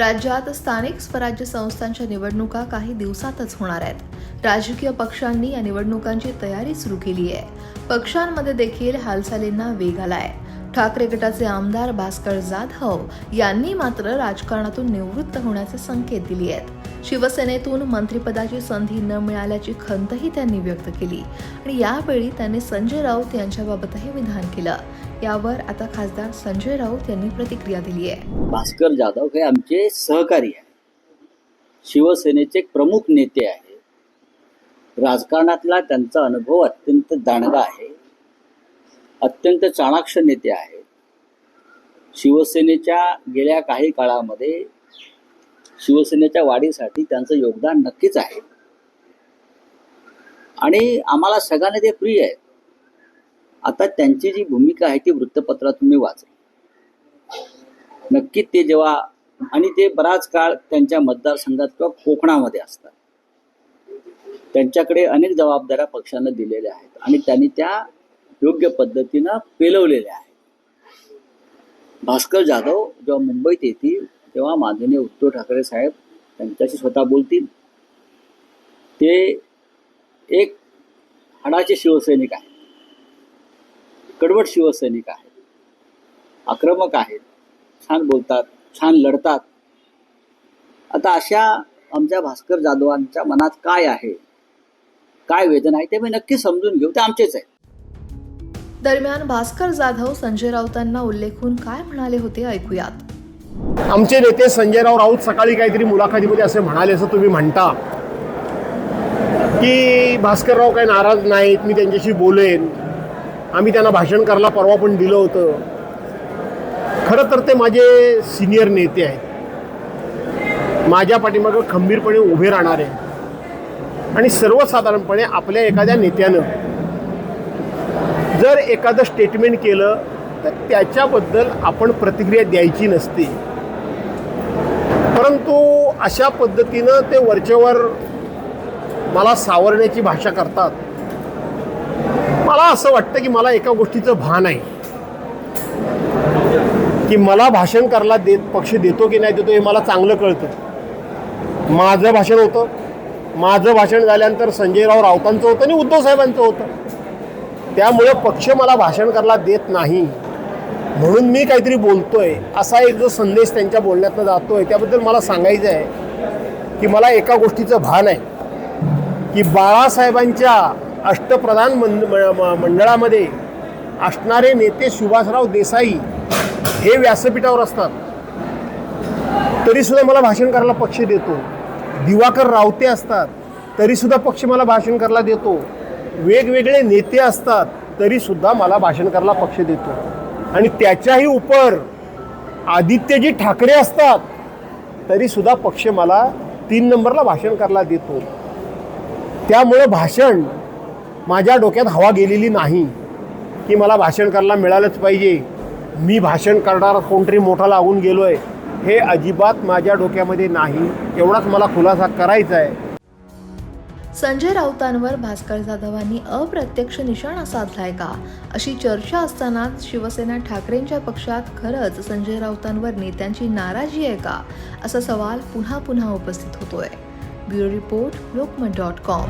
राज्यात स्थानिक स्वराज्य संस्थांच्या निवडणुका काही दिवसातच होणार आहेत. राजकीय पक्षांनी या निवडणुकांची तयारी सुरू केली आहे. पक्षांमध्ये देखील हालचालींना वेग आहे ठाकरे गटाचे आमदार भास्कर जाधव यांनी मात्र राजकारणातून निवृत्त होण्याचे संकेत दिले आहेत. शिवसेनेतून मंत्रिपदाची संधी न मिळाल्याची खंतही त्यांनी व्यक्त केली आणि यावेळी त्यांनी संजय राऊत यांच्याबाबतही विधान केलं. यावर आता खासदार संजय राऊत यांनी प्रतिक्रिया दिली आहे. भास्कर जाधव हे आमचे सहकारी आहे शिवसेनेचे एक प्रमुख नेते आहे राजकारणातला त्यांचा अनुभव अत्यंत दांडगा आहे. अत्यंत चाणाक्ष नेते आहेत. शिवसेनेच्या गेल्या काही काळामध्ये शिवसेनेच्या वाढीसाठी त्यांचं योगदान नक्कीच आहे. आणि आम्हाला सगळ्यांना ते प्रिय आहेत आता त्यांची जी भूमिका आहे ती वृत्तपत्रातून मी वाचली नक्कीच ते जेव्हा आणि ते बराच काळ त्यांच्या मतदारसंघात किंवा कोकणामध्ये असतात. त्यांच्याकडे अनेक जबाबदाऱ्या पक्षानं दिलेल्या आहेत आणि त्यांनी त्या योग्य पद्धतीनं पेलवलेल्या आहेत भास्कर जाधव जेव्हा मुंबईत येतील तेव्हा माननीय उद्धव ठाकरे साहेब त्यांच्याशी स्वतः बोलतील. ते एक हाडाचे शिवसैनिक आहेत. कडवट शिवसैनिक आहेत. आक्रमक आहेत. छान बोलतात छान लढतात. आता अशा आमच्या भास्कर जाधवांच्या मनात काय आहे? काय वेदना आहे? ते मी नक्की समजून घेऊ. ते आमचेच आहे दरम्यान भास्कर जाधव संजय राऊतांना उल्लेखून काय म्हणाले होते ऐकूयात. आमचे नेते संजयराव राऊत सकाळी काहीतरी मुलाखतीमध्ये असे म्हणाले असं तुम्ही म्हणता. की भास्करराव काही नाराज नाहीत मी त्यांच्याशी बोलेन. आम्ही त्यांना भाषण करायला परवा पण दिलं होतं. खरं तर ते माझे सिनियर नेते आहेत. माझ्या पाठीमागं खंबीरपणे उभे राहणारे. आणि सर्वसाधारणपणे आपल्या एखाद्या नेत्यानं जर एखादं स्टेटमेंट केलं तर त्याच्याबद्दल आपण प्रतिक्रिया द्यायची नसते. परंतु अशा पद्धतीनं ते वरचेवर मला सावरण्याची भाषा करतात. मला असं वाटतं की मला एका गोष्टीचं भान आहे. की मला भाषण करायला देत पक्ष देतो की नाही देतो हे मला चांगलं कळतं. माझं भाषण होतं. माझं भाषण झाल्यानंतर संजयराव राऊतांचं होतं आणि उद्धव साहेबांचं होतं. त्यामुळं पक्ष मला भाषण करायला देत नाही. म्हणून मी काहीतरी बोलतोय असा एक जो संदेश त्यांच्या बोलण्यातनं आहे त्याबद्दल मला सांगायचं आहे की मला एका गोष्टीचं भान आहे की बाळासाहेबांच्या अष्टप्रधान मं म- म- मंडळामध्ये असणारे नेते सुभाषराव देसाई हे व्यासपीठावर असतात. तरीसुद्धा मला भाषण करायला पक्ष देतो. दिवाकर रावते असतात तरीसुद्धा पक्ष मला भाषण करायला देतो. वेगवेगळे नेते असतात तरीसुद्धा मला भाषण करायला पक्ष देतो. आणि त्याच्याही उपर आदित्यजी ठाकरे असतात तरीसुद्धा पक्ष मला तीन नंबरला भाषण करायला देतो. त्यामुळं भाषण माझ्या डोक्यात हवा गेलेली नाही की मला भाषण करायला मिळालंच पाहिजे. मी भाषण करणारा कोणतरी मोठा लागून गेलो आहे हे अजिबात माझ्या डोक्यामध्ये नाही. एवढाच मला खुलासा करायचा आहे संजय राऊतांवर भास्कर जाधवांनी अप्रत्यक्ष निशाणा साधलाय का? अशी चर्चा असतानाच शिवसेना ठाकरेंच्या पक्षात खरंच संजय राऊतांवर नेत्यांची नाराजी आहे का? असा सवाल पुन्हा पुन्हा उपस्थित होतोय. Bureau report Lokmat dot com.